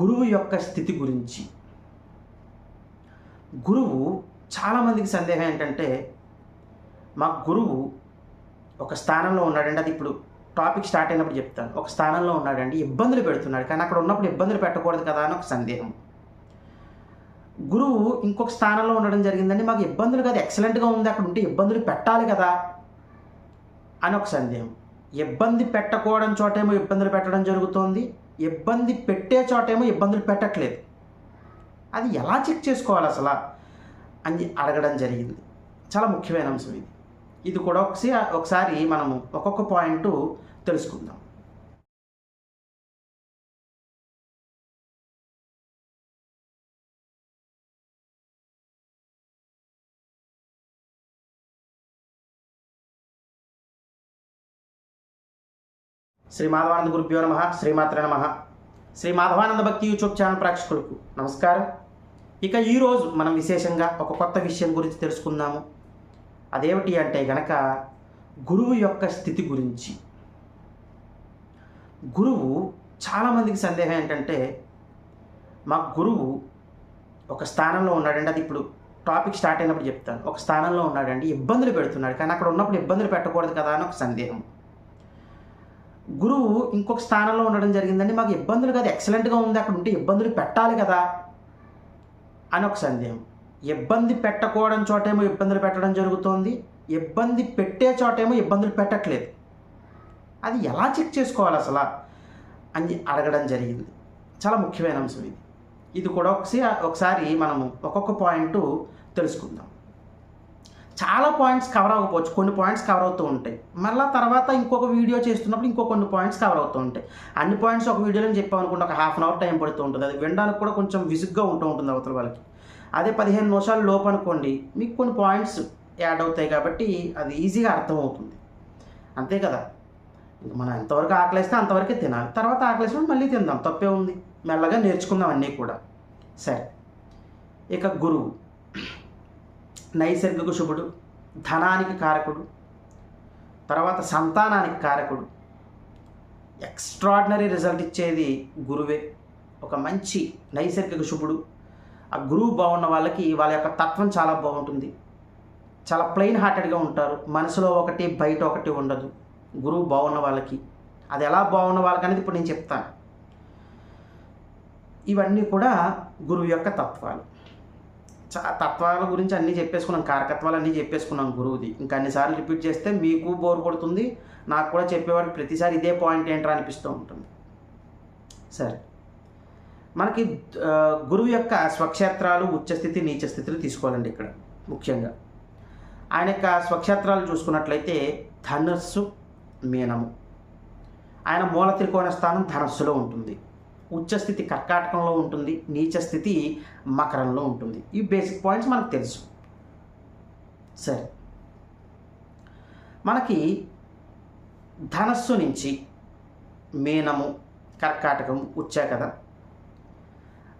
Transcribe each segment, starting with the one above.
గురువు యొక్క స్థితి గురించి. గురువు చాలామందికి సందేహం ఏంటంటే మా గురువు ఒక స్థానంలో ఉన్నాడండి. అది ఇప్పుడు టాపిక్ స్టార్ట్ అయినప్పుడు చెప్తాను. ఒక స్థానంలో ఉన్నాడండి. ఇబ్బందులు పెడుతున్నాడు. కానీ అక్కడ ఉన్నప్పుడు ఇబ్బందులు పెట్టకూడదు కదా అని ఒక సందేహం. గురువు ఇంకొక స్థానంలో ఉండడం జరిగిందండి. మాకు ఇబ్బందులు కాదు. ఎక్సలెంట్గా ఉంది. అక్కడ ఉంటే ఇబ్బందులు పెట్టాలి కదా అని ఒక సందేహం. ఇబ్బంది పెట్టకూడని చోటేమో ఇబ్బందులు పెట్టడం జరుగుతోంది. ఇబ్బంది పెట్టే చోటేమో ఇబ్బందులు పెట్టట్లేదు. అది ఎలా చెక్ చేసుకోవాలి అసలు అని అడగడం జరిగింది. చాలా ముఖ్యమైన అంశం ఇది. ఇది కూడా ఒకసారి ఒకసారి మనము ఒక్కొక్క పాయింట్ తెలుసుకుందాం. శ్రీ మాధవానంద గురుభ్యో నమ శ్రీమాత్ర నమ. శ్రీ మాధవానంద భక్తి యూట్యూబ్ ఛానల్ ప్రేక్షకులకు నమస్కారం. ఇక ఈరోజు మనం విశేషంగా ఒక కొత్త విషయం గురించి తెలుసుకుందాము. అదేమిటి అంటే గనక గురువు యొక్క స్థితి గురించి. గురువు చాలామందికి సందేహం ఏంటంటే మా గురువు ఒక స్థానంలో ఉన్నాడండి. అది ఇప్పుడు టాపిక్ స్టార్ట్ అయినప్పుడు చెప్తాను. ఒక స్థానంలో ఉన్నాడండి. ఇబ్బందులు పెడుతున్నాడు. కానీ అక్కడ ఉన్నప్పుడు ఇబ్బందులు పెట్టకూడదు కదా అని ఒక సందేహం. గురువు ఇంకొక స్థానంలో ఉండడం జరిగిందండి. మాకు ఇబ్బందులు కాదు. ఎక్సలెంట్గా ఉంది. అక్కడ ఉంటే ఇబ్బందులు పెట్టాలి కదా అని ఒక సందేహం. ఇబ్బంది పెట్టకూడని చోటేమో ఇబ్బందులు పెట్టడం జరుగుతోంది. ఇబ్బంది పెట్టే చోటేమో ఇబ్బందులు పెట్టట్లేదు. అది ఎలా చెక్ చేసుకోవాలి అసలు అని అడగడం జరిగింది. చాలా ముఖ్యమైన అంశం ఇది. ఇది కూడా ఒకసారి ఒకసారి మనము ఒక్కొక్క పాయింట్ తెలుసుకుందాం. చాలా పాయింట్స్ కవర్ అవ్వకపోవచ్చు. కొన్ని పాయింట్స్ కవర్ అవుతూ ఉంటాయి. మళ్ళీ తర్వాత ఇంకొక వీడియో చేస్తున్నప్పుడు ఇంకో కొన్ని పాయింట్స్ కవర్ అవుతూ ఉంటాయి. అన్ని పాయింట్స్ ఒక వీడియోలో చెప్పామనుకుంటే ఒక హాఫ్ అన్ అవర్ టైం పడుతూ ఉంటుంది. అది వినడానికి కూడా కొంచెం విసుగ్గా ఉంటూ ఉంటుంది అవతల వాళ్ళకి. అదే పదిహేను నిమిషాలు లోపు అనుకోండి మీకు కొన్ని పాయింట్స్ యాడ్ అవుతాయి కాబట్టి అది ఈజీగా అర్థమవుతుంది. అంతే కదా? మనం ఎంతవరకు ఆకలిస్తే అంతవరకే తినాలి. తర్వాత ఆకలిసినప్పుడు మళ్ళీ తిందాం. తప్పే ఉంది. మెల్లగా నేర్చుకుందాం అన్నీ కూడా. సరే. ఇక గురువు. నైసర్గిక శుభుడు ధనానికి కారకుడు తర్వాత సంతానానికి కారకుడు. ఎక్స్ట్రాడినరీ రిజల్ట్ ఇచ్చేది గురువే. ఒక మంచి నైసర్గిక శుభుడు. ఆ గురువు బాగున్న వాళ్ళకి వాళ్ళ యొక్క తత్వం చాలా బాగుంటుంది. చాలా ప్లెయిన్ హార్టెడ్గా ఉంటారు. మనసులో ఒకటి బయట ఒకటి ఉండదు. గురువు బాగున్న వాళ్ళకి. అది ఎలా బాగున్న వాళ్ళకి అనేది ఇప్పుడు నేను చెప్తాను. ఇవన్నీ కూడా గురువు యొక్క తత్వాలు. తత్వాల గురించి అన్నీ చెప్పేసుకున్నాం కారకత్వాలు అన్నీ చెప్పేసుకున్నాం గురువుది. ఇంకా అన్నిసార్లు రిపీట్ చేస్తే మీకు బోర్ కొడుతుంది నాకు కూడా చెప్పేవాడికి ప్రతిసారి ఇదే పాయింట్ ఏంట్రా అనిపిస్తూ ఉంటుంది. సరే. మనకి గురువు యొక్క స్వక్షేత్రాలు ఉచ్చస్థితి నీచస్థితులు తీసుకోవాలండి ఇక్కడ ముఖ్యంగా. ఆయన యొక్క స్వక్షేత్రాలు చూసుకున్నట్లయితే ధనస్సు మీనము. ఆయన మూల త్రికోణ స్థానం ధనస్సులో ఉంటుంది. ఉచ్చస్థితి కర్కాటకంలో ఉంటుంది నీచ స్థితి మకరంలో ఉంటుంది. ఈ బేసిక్ పాయింట్స్ మనకు తెలుసు. సరే. మనకి ధనస్సు నుంచి మీనము కర్కాటకం వచ్చా కదా.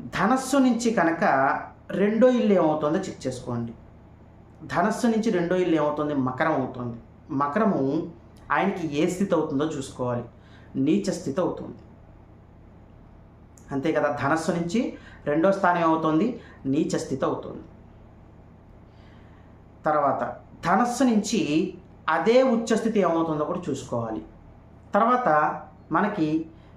ధనస్సు నుంచి కనుక రెండో ఇల్లు ఏమవుతుందో చెక్ చేసుకోండి. ధనస్సు నుంచి రెండో ఇల్లు ఏమవుతుంది? మకరం అవుతుంది. మకరము ఆయనకి ఏ స్థితి అవుతుందో చూసుకోవాలి. నీచ స్థితి అవుతుంది. అంతే కదా ధనస్సు నుంచి రెండో స్థానం ఏమవుతుంది? నీచ స్థితి అవుతుంది. తర్వాత ధనస్సు నుంచి అదే ఉచ్చస్థితి ఏమవుతుందో కూడా చూసుకోవాలి. తర్వాత మనకి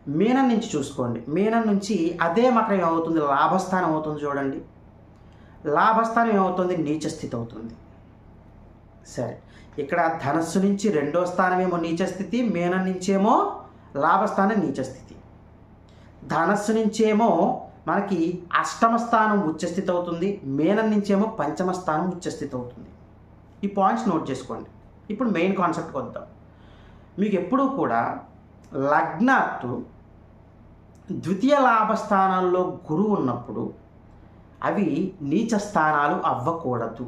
మీనం నుంచి చూసుకోండి. మీనం నుంచి అదే మకరం ఏమవుతుంది? లాభస్థానం అవుతుంది చూడండి. లాభస్థానం ఏమవుతుంది? నీచ స్థితి అవుతుంది. సరే ఇక్కడ ధనస్సు నుంచి రెండో స్థానమేమో నీచ స్థితి మీనం నుంచేమో లాభస్థానం నీచ స్థితి ధనస్సు నుంచేమో మనకి అష్టమ స్థానం ఉచ్చస్థితి అవుతుంది మేనం నుంచేమో పంచమ స్థానం ఉచ్చస్థితి అవుతుంది ఈ పాయింట్స్ నోట్ చేసుకోండి. ఇప్పుడు మెయిన్ కాన్సెప్ట్కి వద్దాం మీకు ఎప్పుడూ కూడా లగ్నాత్తు ద్వితీయ లాభ స్థానాల్లో గురువు ఉన్నప్పుడు అవి నీచ స్థానాలు అవ్వకూడదు.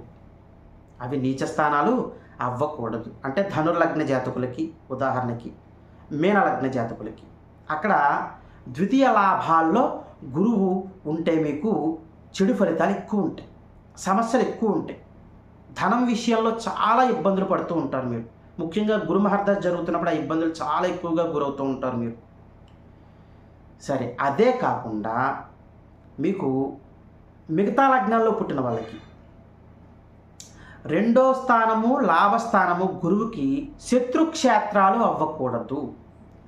అవి నీచ స్థానాలు అవ్వకూడదు. అంటే ధనుర్లగ్న జాతకులకి ఉదాహరణకి మీనలగ్న జాతకులకి. అక్కడ ద్వితీయ లాభాల్లో గురువు ఉంటే మీకు చెడు ఫలితాలు ఎక్కువ ఉంటాయి. సమస్యలు ఎక్కువ ఉంటాయి. ధనం విషయంలో చాలా ఇబ్బందులు పడుతూ ఉంటారు మీరు. ముఖ్యంగా గురుమహర్ద జరుగుతున్నప్పుడు ఆ ఇబ్బందులు చాలా ఎక్కువగా గురవుతూ ఉంటారు మీరు. సరే అదే కాకుండా మీకు మిగతా లగ్నాల్లో పుట్టిన వాళ్ళకి రెండో స్థానము లాభస్థానము గురువుకి శత్రుక్షేత్రాలు అవ్వకూడదు.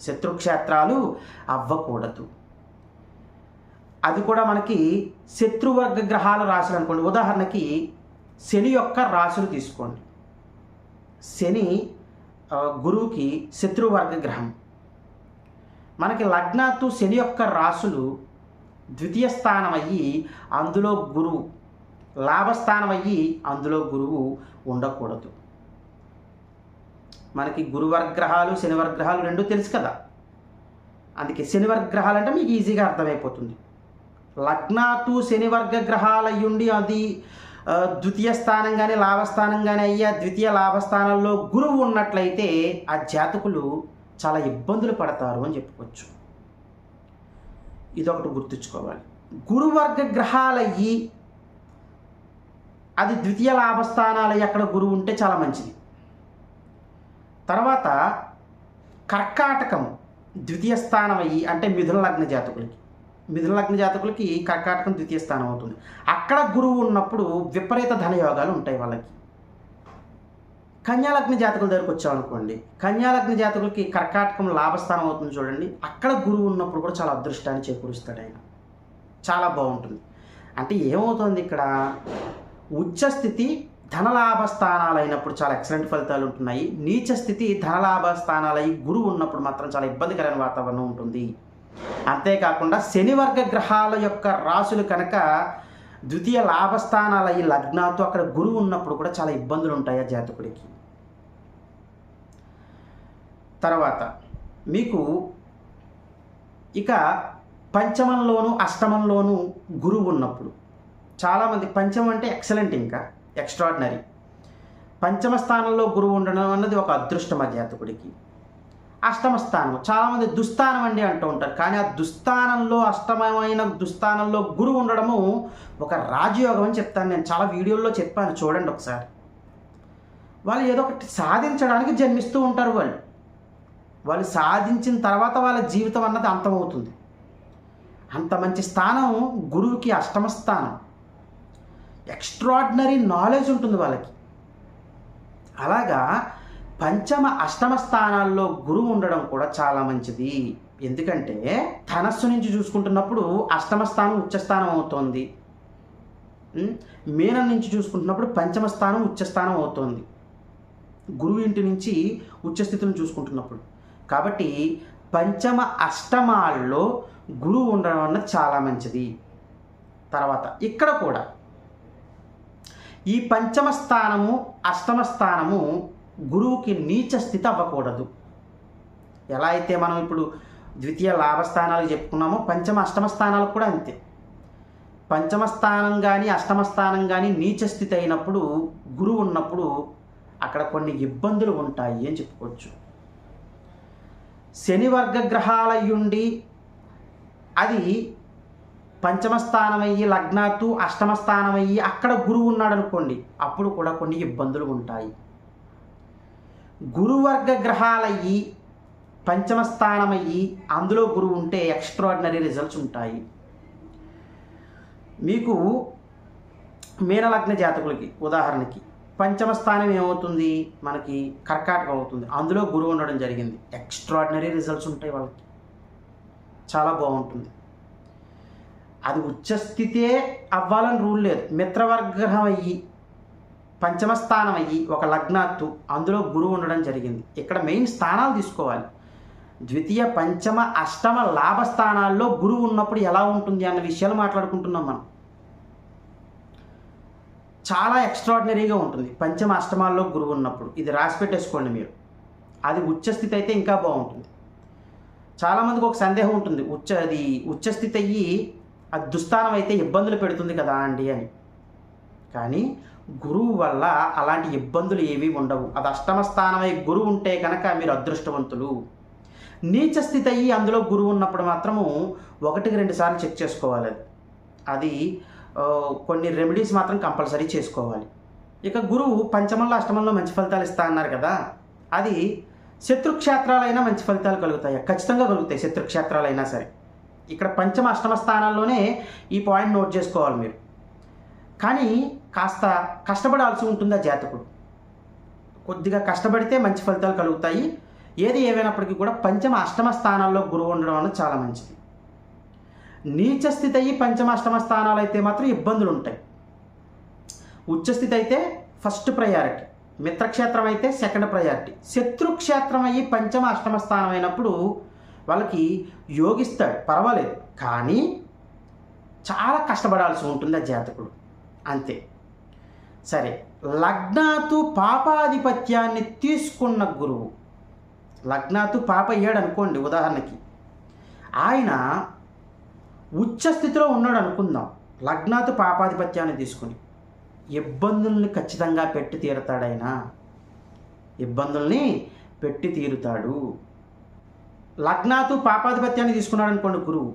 శత్రుక్షేత్రాలు అవ్వకూడదు. అది కూడా మనకి శత్రువర్గ గ్రహాల రాశులు అనుకోండి ఉదాహరణకి శని యొక్క రాశులు తీసుకోండి. శని గురువుకి శత్రువర్గ గ్రహం. మనకి లగ్నాత్తు శని యొక్క రాశులు ద్వితీయ స్థానం అయ్యి అందులో గురువు లాభస్థానం అయ్యి అందులో గురువు ఉండకూడదు. మనకి గురువర్గ్రహాలు శనివర్గ్రహాలు రెండు తెలుసు కదా. అందుకే శనివర్గ్రహాలు అంటే మీకు ఈజీగా అర్థమైపోతుంది. లగ్నాతు శనివర్గ గ్రహాలు అయ్యుండి అది ద్వితీయ స్థానం కానీ లాభస్థానం కానీ అయ్యా ద్వితీయ లాభస్థానంలో గురువు ఉన్నట్లయితే ఆ జాతకులు చాలా ఇబ్బందులు పడతారు అని చెప్పుకోవచ్చు. ఇదొకటి గుర్తుంచుకోవాలి. గురువర్గ గ్రహాలయ్యి అది ద్వితీయ లాభస్థానాలు అక్కడ గురువు ఉంటే చాలా మంచిది. తర్వాత కర్కాటకం ద్వితీయ స్థానం అయ్యి అంటే మిథున లగ్న జాతకులకి. మిథున లగ్న జాతకులకి కర్కాటకం ద్వితీయ స్థానం అవుతుంది. అక్కడ గురువు ఉన్నప్పుడు విపరీత ధనయోగాలు ఉంటాయి వాళ్ళకి. కన్యాలగ్న జాతకుల దగ్గరకు వచ్చామనుకోండి కన్యాలగ్న జాతకులకి కర్కాటకం లాభస్థానం అవుతుంది చూడండి అక్కడ గురువు ఉన్నప్పుడు కూడా చాలా అదృష్టాన్ని చేకూరుస్తాడు ఆయన. చాలా బాగుంటుంది. అంటే ఏమవుతుంది ఇక్కడ? ఉచ్చస్థితి ధనలాభ స్థానాలు అయినప్పుడు చాలా ఎక్సలెంట్ ఫలితాలు ఉంటున్నాయి. నీచ స్థితి ధనలాభ స్థానాలు అయి గురువు ఉన్నప్పుడు మాత్రం చాలా ఇబ్బందికరమైన వాతావరణం ఉంటుంది. అంతేకాకుండా శనివర్గ గ్రహాల యొక్క రాశులు కనుక ద్వితీయ లాభస్థానాలు అయ్యి లగ్నాతో అక్కడ గురువు ఉన్నప్పుడు కూడా చాలా ఇబ్బందులు ఉంటాయి ఆ జాతకుడికి. తర్వాత మీకు ఇక పంచమంలోను అష్టమంలోను గురువు ఉన్నప్పుడు చాలామంది పంచమం అంటే ఎక్సలెంట్ ఇంకా. ఎక్స్ట్రాడినరీ. పంచమ స్థానంలో గురువు ఉండడం అన్నది ఒక అదృష్టం ఆ అష్టమ స్థానం. చాలామంది దుస్థానం అండి అంటూ ఉంటారు. కానీ ఆ దుస్థానంలో అష్టమమైన దుస్థానంలో గురువు ఉండడము ఒక రాజయోగం అని చెప్తాను. నేను చాలా వీడియోల్లో చెప్పాను. చూడండి ఒకసారి. వాళ్ళు ఏదో ఒకటి సాధించడానికి జన్మిస్తూ ఉంటారు వాళ్ళు. వాళ్ళు సాధించిన తర్వాత వాళ్ళ జీవితం అన్నది అంతమవుతుంది. అంత మంచి స్థానం గురువుకి అష్టమ స్థానం. ఎక్స్ట్రాడినరీ నాలెడ్జ్ ఉంటుంది వాళ్ళకి. అలాగా పంచమ అష్టమ స్థానాల్లో గురువు ఉండడం కూడా చాలా మంచిది. ఎందుకంటే ధనస్సు నుంచి చూసుకుంటున్నప్పుడు అష్టమ స్థానం ఉచ్చస్థానం అవుతోంది. మీనం నుంచి చూసుకుంటున్నప్పుడు పంచమ స్థానం ఉచ్చస్థానం అవుతోంది. గురువు ఇంటి నుంచి ఉచ్చస్థితిని చూసుకుంటున్నప్పుడు. కాబట్టి పంచమ అష్టమాల్లో గురువు ఉండడం అన్నది చాలా మంచిది. తర్వాత ఇక్కడ కూడా ఈ పంచమ స్థానము అష్టమ స్థానము గురువుకి నీచ స్థితి అవ్వకూడదు. ఎలా అయితే మనం ఇప్పుడు ద్వితీయ లాభస్థానాలు చెప్పుకున్నామో పంచమ అష్టమ స్థానాలు కూడా అంతే. పంచమ స్థానం కానీ అష్టమ స్థానం కానీ నీచ స్థితి అయినప్పుడు గురువు ఉన్నప్పుడు అక్కడ కొన్ని ఇబ్బందులు ఉంటాయి అని చెప్పుకోవచ్చు. శని వర్గ గ్రహాలయ్యుండి అది పంచమ స్థానం అయ్యి లగ్నాత్తు అష్టమ స్థానం అయ్యి అక్కడ గురువు ఉన్నాడు అనుకోండి అప్పుడు కూడా కొన్ని ఇబ్బందులు ఉంటాయి గురువర్గ గ్రహాలయ్యి పంచమ స్థానం అయ్యి అందులో గురువు ఉంటే ఎక్స్ట్రాడినరీ రిజల్ట్స్ ఉంటాయి. మీకు మీనలగ్న జాతకులకి ఉదాహరణకి పంచమ స్థానం ఏమవుతుంది? మనకి కర్కాటకం అవుతుంది. అందులో గురువు ఉండడం జరిగింది. ఎక్స్ట్రాడినరీ రిజల్ట్స్ ఉంటాయి వాళ్ళకి. చాలా బాగుంటుంది. అది ఉచ్చస్థితే అవ్వాలని రూల్ లేదు. మిత్రవర్గ్రహం అయ్యి పంచమ స్థానం అయ్యి ఒక లగ్నాత్తు అందులో గురువు ఉండడం జరిగింది. ఇక్కడ మెయిన్ స్థానాలు తీసుకోవాలి. ద్వితీయ పంచమ అష్టమ లాభ స్థానాల్లో గురువు ఉన్నప్పుడు ఎలా ఉంటుంది అన్న విషయాలు మాట్లాడుకుంటున్నాం మనం. చాలా ఎక్స్ట్రాడినరీగా ఉంటుంది. పంచమ అష్టమాల్లో గురువు ఉన్నప్పుడు. ఇది రాసి పెట్టేసుకోండి మీరు. అది ఉచ్చస్థితి అయితే ఇంకా బాగుంటుంది. చాలామందికి ఒక సందేహం ఉంటుంది. ఉచ్చ అది ఉచ్చస్థితి అయ్యి అది దుస్థానం అయితే ఇబ్బందులు పెడుతుంది కదా అండి అని. కానీ గురువు వల్ల అలాంటి ఇబ్బందులు ఏవీ ఉండవు. అది అష్టమ స్థానమై గురువు ఉంటే కనుక మీరు అదృష్టవంతులు. నీచ స్థితి అయ్యి అందులో గురువు ఉన్నప్పుడు మాత్రము ఒకటికి రెండు సార్లు చెక్ చేసుకోవాలి అది. అది కొన్ని రెమెడీస్ మాత్రం కంపల్సరీ చేసుకోవాలి. ఇక గురువు పంచమంలో అష్టమంలో మంచి ఫలితాలు ఇస్తా అన్నారు కదా అది శత్రుక్షేత్రాలైనా మంచి ఫలితాలు కలుగుతాయి. ఖచ్చితంగా కలుగుతాయి శత్రుక్షేత్రాలైనా సరే. ఇక్కడ పంచమ అష్టమ స్థానాల్లోనే ఈ పాయింట్ నోట్ చేసుకోవాలి మీరు. కానీ కాస్త కష్టపడాల్సి ఉంటుందా జాతకుడు? కొద్దిగా కష్టపడితే మంచి ఫలితాలు కలుగుతాయి. ఏది ఏమైనప్పటికీ కూడా పంచమ అష్టమ స్థానాల్లో గురువు ఉండడం అనేది చాలా మంచిది. నీచ స్థితి అయ్యి పంచమ అష్టమ స్థానాలు అయితే మాత్రం ఇబ్బందులు ఉంటాయి. ఉచ్చస్థితి అయితే ఫస్ట్ ప్రయారిటీ మిత్రక్షేత్రం అయితే సెకండ్ ప్రయారిటీ శత్రుక్షేత్రం అయ్యి పంచమ అష్టమ స్థానం అయినప్పుడు వాళ్ళకి యోగిస్తాడు పర్వాలేదు. కానీ చాలా కష్టపడాల్సి ఉంటుంది ఆ జాతకుడు. అంతే. సరే లగ్నాతు పాపాధిపత్యాన్ని తీసుకున్న గురువు. లగ్నాతు పాప అయ్యాడు అనుకోండి ఉదాహరణకి. ఆయన ఉచ్చస్థితిలో ఉన్నాడు అనుకుందాం. లగ్నాతు పాపాధిపత్యాన్ని తీసుకుని. ఇబ్బందుల్ని ఖచ్చితంగా పెట్టి తీరుతాడాయన ఇబ్బందుల్ని పెట్టి తీరుతాడు. లగ్నాతు పాపాధిపత్యాన్ని తీసుకున్నాడు అనుకోండి గురువు.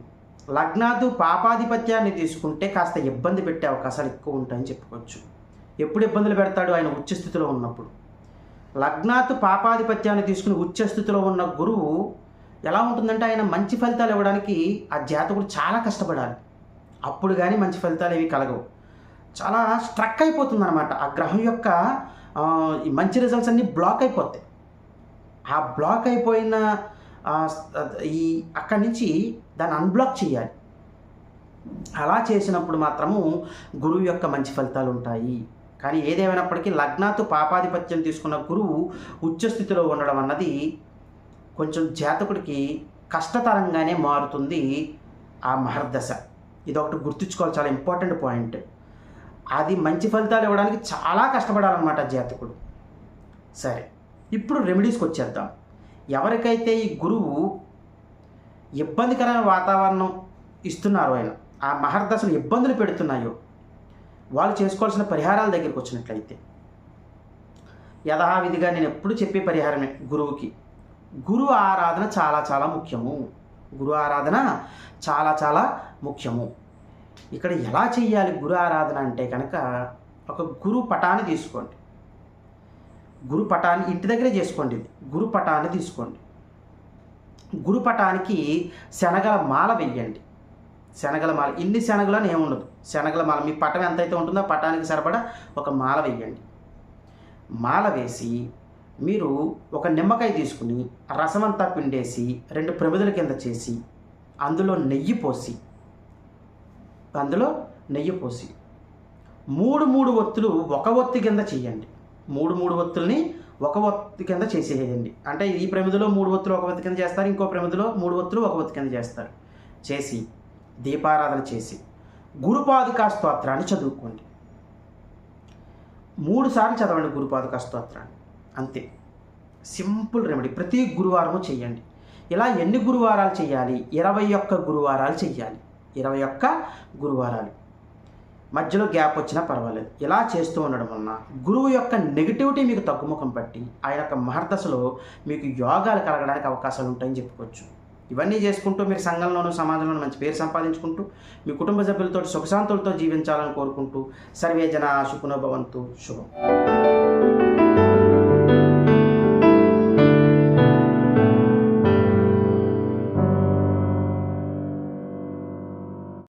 లగ్నాతు పాపాధిపత్యాన్ని తీసుకుంటే కాస్త ఇబ్బంది పెట్టే అవకాశాలు ఎక్కువ ఉంటాయని చెప్పుకోవచ్చు. ఎప్పుడు ఇబ్బందులు పెడతాడు? ఆయన ఉచ్చస్థితిలో ఉన్నప్పుడు. లగ్నాతు పాపాధిపత్యాన్ని తీసుకుని ఉచ్చస్థితిలో ఉన్న గురువు ఎలా ఉంటుందంటే ఆయన మంచి ఫలితాలు ఇవ్వడానికి ఆ జాతకుడు చాలా కష్టపడాలి. అప్పుడు కానీ మంచి ఫలితాలు ఏవి కలగవు. చాలా స్ట్రక్ అయిపోతుంది అనమాట ఆ గ్రహం యొక్క మంచి రిజల్ట్స్ అన్నీ బ్లాక్ అయిపోతాయి. ఆ బ్లాక్ అయిపోయిన ఈ అక్కడి నుంచి దాన్ని అన్బ్లాక్ చేయాలి. అలా చేసినప్పుడు మాత్రము గురువు యొక్క మంచి ఫలితాలు ఉంటాయి. కానీ ఏదేమైనప్పటికీ లగ్నాతు పాపాధిపత్యం తీసుకున్న గురువు ఉచ్చస్థితిలో ఉండడం అన్నది కొంచెం జాతకుడికి కష్టతరంగానే మారుతుంది ఆ మహర్దశ. ఇదొకటి గుర్తుంచుకోవాలి చాలా ఇంపార్టెంట్ పాయింట్. అది మంచి ఫలితాలు ఇవ్వడానికి చాలా కష్టపడాలన్నమాట జాతకుడు. సరే ఇప్పుడు రెమెడీస్కి వచ్చేద్దాం ఎవరికైతే ఈ గురువు ఇబ్బందికరమైన వాతావరణం ఇస్తున్నారో ఆయన ఆ మహర్దశలు ఇబ్బందులు పెడుతున్నాయో వాళ్ళు చేసుకోవాల్సిన పరిహారాల దగ్గరికి వచ్చినట్లయితే యథావిధిగా నేను ఎప్పుడు చెప్పే పరిహారమే గురువుకి. గురు ఆరాధన చాలా చాలా ముఖ్యము. గురు ఆరాధన చాలా చాలా ముఖ్యము. ఇక్కడ ఎలా చేయాలి గురు ఆరాధన అంటే కనుక ఒక గురు పటాన్ని తీసుకోండి. గురు పటాన్ని ఇంటి దగ్గరే చేసుకోండి ఇది. గురు పటాన్ని తీసుకోండి. గురు పటానికి శనగల మాల వెయ్యండి. శనగల మాల ఇన్ని శనగలు అని ఏముండదు శనగల మాల మీ పటం ఎంతైతే ఉంటుందో పటానికి సరిపడా ఒక మాల వెయ్యండి. మాల వేసి మీరు ఒక నిమ్మకాయ తీసుకుని రసమంతా పిండేసి రెండు ప్రమిదల కింద చేసి అందులో నెయ్యి పోసి అందులో నెయ్యి పోసి మూడు మూడు ఒత్తులు ఒక ఒత్తి కింద చేయండి. మూడు మూడు వత్తుల్ని ఒక వత్తు కింద చేసేయండి. అంటే ఈ ప్రమిదిలో మూడు వత్తులు ఒక వత్తు కింద చేస్తారు ఇంకో ప్రమిదిలో మూడు వత్తులు ఒక ఒత్తి కింద చేస్తారు. చేసి దీపారాధన చేసి గురుపాదుకా స్తోత్రాన్ని చదువుకోండి. మూడు సార్లు చదవండి గురుపాదుకా స్తోత్రాన్ని. అంతే. Simple remedy. ప్రతి గురువారము చేయండి. ఇలా ఎన్ని గురువారాలు చేయాలి? ఇరవై ఒక్క గురువారాలు చేయాలి. ఇరవై ఒక్క గురువారాలు. మధ్యలో గ్యాప్ వచ్చినా పర్వాలేదు. ఇలా చేస్తూ ఉండడం వలన గురువు యొక్క నెగిటివిటీ మీకు తగ్గుముఖం పట్టి ఆయన యొక్క మహర్దశలో మీకు యోగాలు కలగడానికి అవకాశాలు ఉంటాయని చెప్పుకోవచ్చు. ఇవన్నీ చేసుకుంటూ మీరు సంఘంలోనూ సమాజంలోనూ మంచి పేరు సంపాదించుకుంటూ మీ కుటుంబ సభ్యులతో సుఖశాంతులతో జీవించాలని కోరుకుంటూ సర్వే జన శుకునోభవంతు శుభం.